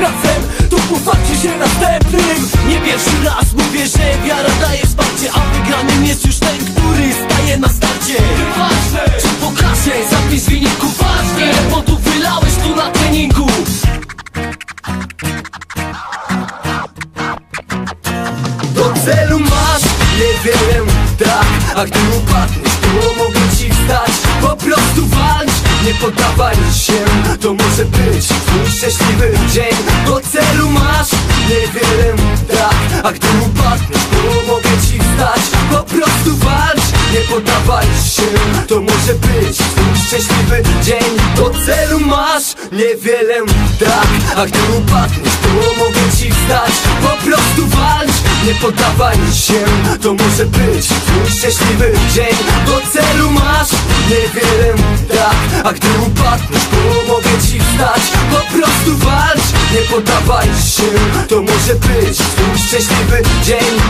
razem, to pofarcie się następnym. Nie pierwszy raz mówię, że wiara daje wsparcie A wygranym jest już ten, który staje na starcie. Ważne! Czy pokażę, zapis w wyniku ważny. Ile potu wylałeś tu na treningu. Do celu masz? Niewiele, tak. A gdy upadniesz, to mogę poddawaj się To może być twój szczęśliwy dzień. Do celu masz niewiele, tak A gdy upadniesz, to mogę ci wstać. Po prostu walcz, nie poddawaj się To może być twój szczęśliwy dzień. Do celu masz niewiele, tak A gdy upadniesz, to mogę ci wstać. Po prostu walcz, nie poddawaj się To może być twój szczęśliwy dzień. Do celu masz niewiele, A gdy upadniesz, to mogę ci wstać. Po prostu walcz, nie poddawaj się. To może być twój szczęśliwy dzień